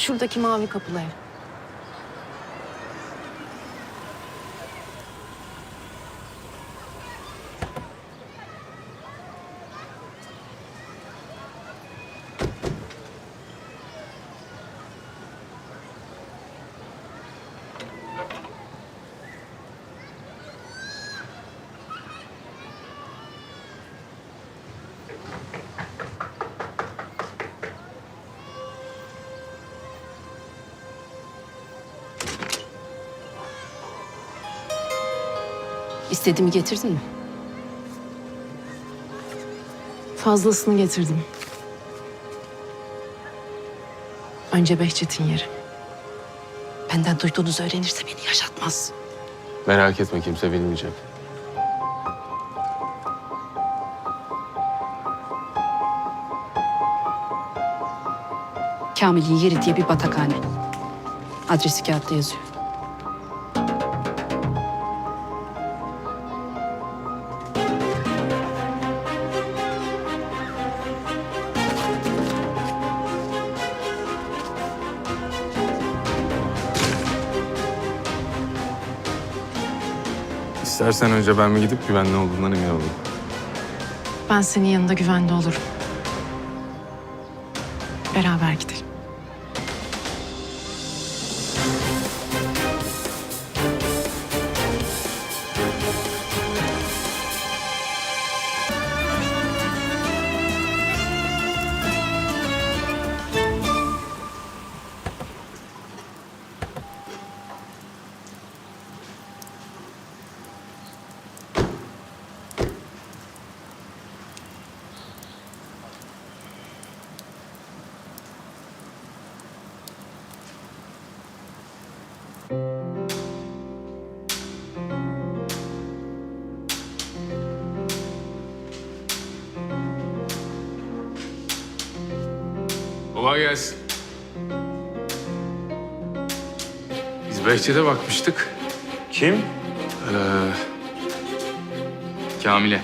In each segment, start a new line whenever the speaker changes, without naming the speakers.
Şuradaki mavi kapılı ev.
İstediğimi getirdin mi?
Fazlasını getirdim. Önce Behçet'in yeri.
Benden duyduğunuzu öğrenirse beni yaşatmaz.
Merak etme kimse bilmeyecek.
Kamil'in yeri diye bir batakhane. Adresi kağıtta yazıyor.
İstersen önce ben mi gidip güvenli olduğundan emin olayım.
Ben senin yanında güvende olurum. Beraber gidelim.
Kolay gelsin. Biz Behçet'e bakmıştık.
Kim?
Ee, Kamil'e.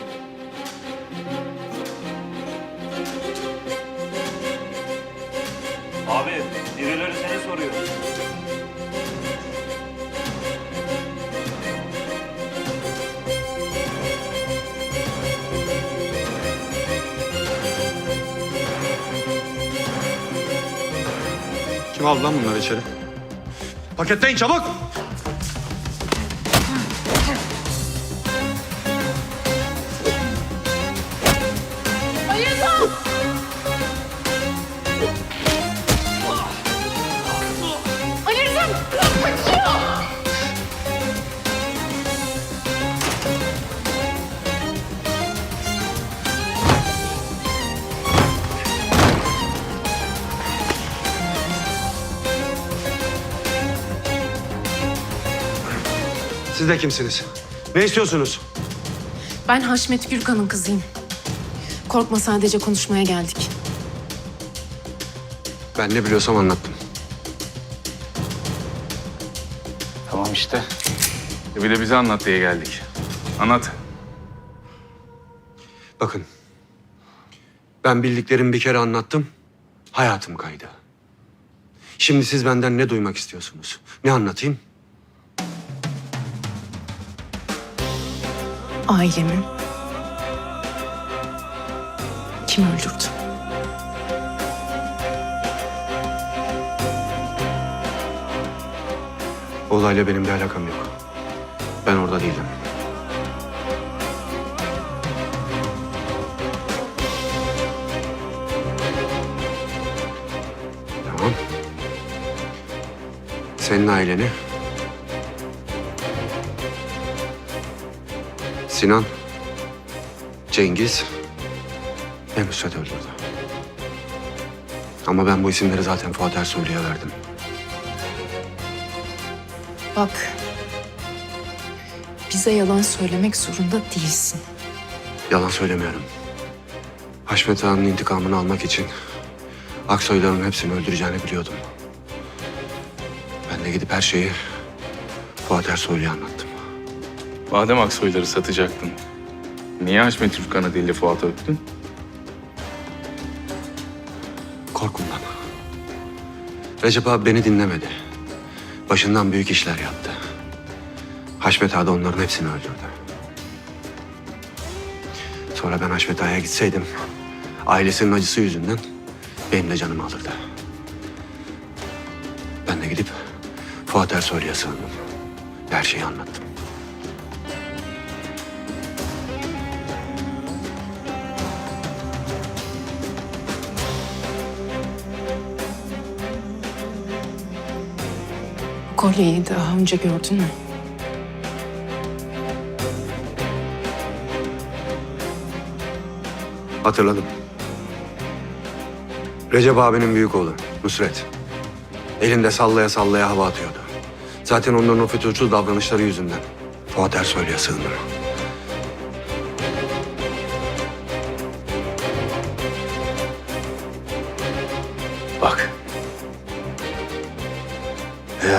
Aldı lan bunları içeri? Paketleyin çabuk! Siz de kimsiniz? Ne istiyorsunuz?
Ben Haşmet Gürkan'ın kızıyım. Korkma sadece konuşmaya geldik.
Ben ne biliyorsam anlattım.
Tamam işte. E bir de bize anlat diye geldik. Anlat.
Bakın. Ben bildiklerimi bir kere anlattım. Hayatım kaydı. Şimdi siz benden ne duymak istiyorsunuz? Ne anlatayım?
Ailemi kim öldürdü?
Olayla benim bir alakam yok. Ben orada değildim. Tamam. Senin aileni Sinan, Cengiz ve Müsvet öldürdü. Ama ben bu isimleri zaten Fuat Ersoylu'ya verdim.
Bak. Bize yalan söylemek zorunda değilsin.
Yalan söylemiyorum. Haşmet Ağa'nın intikamını almak için Aksoyların hepsini öldüreceğini biliyordum. Ben de gidip her şeyi Fuat Ersoylu'ya anlattım.
Madem Aksoyları satacaktın. Niye Haşmet Türkan'ı değil de Fuat'ı öptün?
Korkumdan. Recep abi beni dinlemedi. Başından büyük işler yaptı. Haşmet Ağa onların hepsini öldürdü. Sonra ben Haşmet Ağa'ya gitseydim... ...ailesinin acısı yüzünden benim de canımı alırdı. Ben de gidip Fuat Ersoylu'ya sığındım. Her şeyi anlattım.
Kolyeyi daha önce gördün mü?
Hatırladım. Recep abinin büyük oğlu Nusret. Elinde sallaya sallaya hava atıyordu. Zaten onların o fütursuz davranışları yüzünden Fuat Ersoylu'ya sığındım.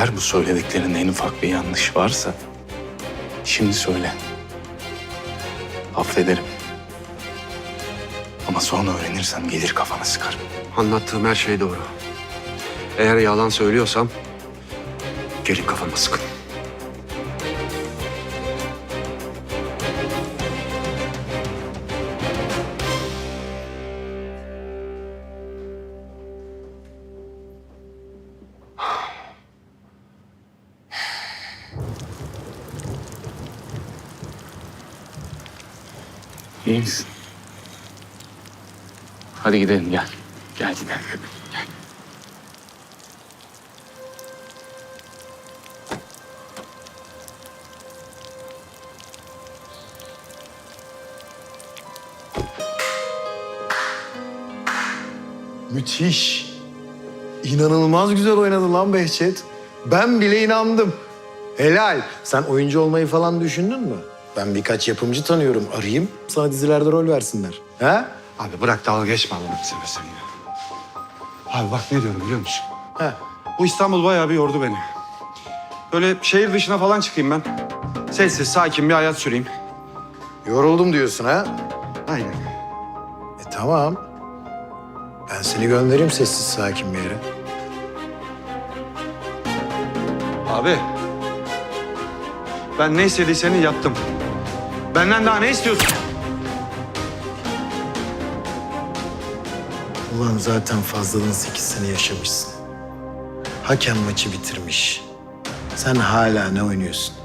Eğer bu söylediklerinde en ufak bir yanlış varsa şimdi söyle. Affederim. Ama sonra öğrenirsem gelir kafana sıkarım.
Anlattığım her şey doğru. Eğer yalan söylüyorsam gelin kafama sıkın.
İyi misin? Hadi gidelim gel. Gel gidelim.
Müthiş. İnanılmaz güzel oynadın lan Behçet. Ben bile inandım. Helal. Sen oyuncu olmayı falan düşündün mü? Ben birkaç yapımcı tanıyorum. Arayayım, sana dizilerde rol versinler. He?
Abi bırak dalga geçme Allah'ını seversen ya. Abi bak ne diyorum biliyor musun?
He.
Bu İstanbul bayağı bir yordu beni. Böyle şehir dışına falan çıkayım ben. Sessiz, sakin bir hayat süreyim.
Yoruldum diyorsun ha?
Aynen.
E tamam. Ben seni göndereyim sessiz sakin bir yere.
Abi. Ben ne istediyseni yaptım. Benden daha ne istiyorsun?
Ulan zaten fazlalığın sekiz sene yaşamışsın. Hakem maçı bitirmiş. Sen hala ne oynuyorsun?